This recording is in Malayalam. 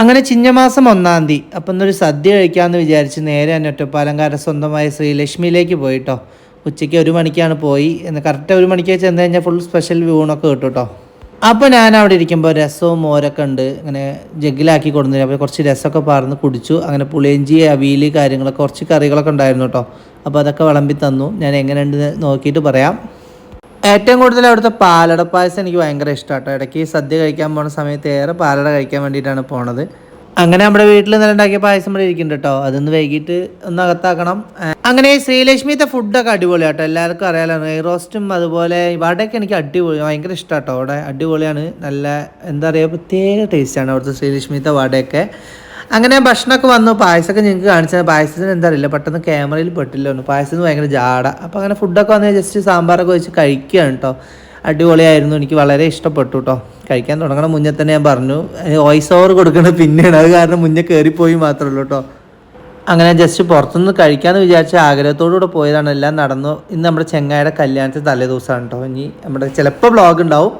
അങ്ങനെ ചിങ്ങമാസം ഒന്നാം തീയതി. അപ്പം ഇന്നൊരു സദ്യ കഴിക്കാമെന്ന് വിചാരിച്ച് നേരെ തന്നെ ഒറ്റപ്പാലങ്കാര സ്വന്തമായ ശ്രീലക്ഷ്മിയിലേക്ക് പോയിട്ടോ. ഉച്ചയ്ക്ക് ഒരു മണിക്കാണ് പോയി. എന്ന് കറക്റ്റ് ഒരു മണിക്ക് ചെന്ന് കഴിഞ്ഞാൽ ഫുൾ സ്പെഷ്യൽ വ്യൂണൊക്കെ കിട്ടും കേട്ടോ അപ്പോൾ ഞാൻ അവിടെ ഇരിക്കുമ്പോൾ രസവും മോരൊക്കെ ഉണ്ട്. അങ്ങനെ ജഗ്ഗിലാക്കി കൊടുന്നില്ല അപ്പോൾ കുറച്ച് രസമൊക്കെ പാർന്ന് കുടിച്ചു. അങ്ങനെ പുളിയഞ്ചി അവിയൽ കാര്യങ്ങളൊക്കെ കുറച്ച് കറികളൊക്കെ ഉണ്ടായിരുന്നു കേട്ടോ അപ്പോൾ അതൊക്കെ വിളമ്പി തന്നു. ഞാൻ എങ്ങനെയുണ്ട് നോക്കിയിട്ട് പറയാം. ഏറ്റവും കൂടുതൽ അവിടുത്തെ പാലട പായസം എനിക്ക് ഭയങ്കര ഇഷ്ടമാട്ടോ ഇടയ്ക്ക് സദ്യ കഴിക്കാൻ പോണ സമയത്ത് ഏറെ പാലട കഴിക്കാൻ വേണ്ടിയിട്ടാണ് പോണത്. അങ്ങനെ നമ്മുടെ വീട്ടിൽ നിന്ന് ഉണ്ടാക്കിയ പായസം ഇവിടെ ഇരിക്കുന്നുണ്ട് കേട്ടോ അതൊന്ന് വൈകിട്ട് ഒന്ന് അകത്താക്കണം. അങ്ങനെ ശ്രീലക്ഷ്മിത്തെ ഫുഡൊക്കെ അടിപൊളിയാട്ടോ. എല്ലാവർക്കും അറിയാലോ നെയ് റോസ്റ്റും അതുപോലെ വടയൊക്കെ എനിക്ക് അടിപൊളി ഭയങ്കര ഇഷ്ടമാട്ടോ അവിടെ അടിപൊളിയാണ്. നല്ല എന്താ പറയുക പ്രത്യേക ടേസ്റ്റാണ് അവിടുത്തെ ശ്രീലക്ഷ്മിത്തെ വടയൊക്കെ. അങ്ങനെ ഭക്ഷണമൊക്കെ വന്നു. പായസമൊക്കെ ഞങ്ങൾക്ക് കാണിച്ചത് പായസത്തിന് എന്താ അറിയില്ല. പെട്ടെന്ന് ക്യാമറയിൽ പെട്ടില്ല ഒന്ന് പായസത്തിന് ഭയങ്കര ജാട. അപ്പോൾ അങ്ങനെ ഫുഡൊക്കെ വന്ന് ജസ്റ്റ് സാമ്പാറൊക്കെ വെച്ച് കഴിക്കുകയാണ് കേട്ടോ അടിപൊളിയായിരുന്നു. എനിക്ക് വളരെ ഇഷ്ടപ്പെട്ടു കേട്ടോ കഴിക്കാൻ തുടങ്ങണ മുന്നേ തന്നെ ഞാൻ പറഞ്ഞു. വോയിസ് ഓവർ കൊടുക്കണത് പിന്നെയാണ്. അത് കാരണം മുന്നേ കയറിപ്പോയി മാത്രമേ ഉള്ളൂ കേട്ടോ അങ്ങനെ ജസ്റ്റ് പുറത്തുനിന്ന് കഴിക്കാമെന്ന് വിചാരിച്ച ആഗ്രഹത്തോടു കൂടെ പോയതാണ്. എല്ലാം നടന്നു. ഇന്ന് നമ്മുടെ ചെങ്ങായുടെ കല്യാണത്തെ തലേ ദിവസമാണ് കേട്ടോ ഇനി നമ്മുടെ ചിലപ്പോൾ ബ്ലോഗ് ഉണ്ടാവും.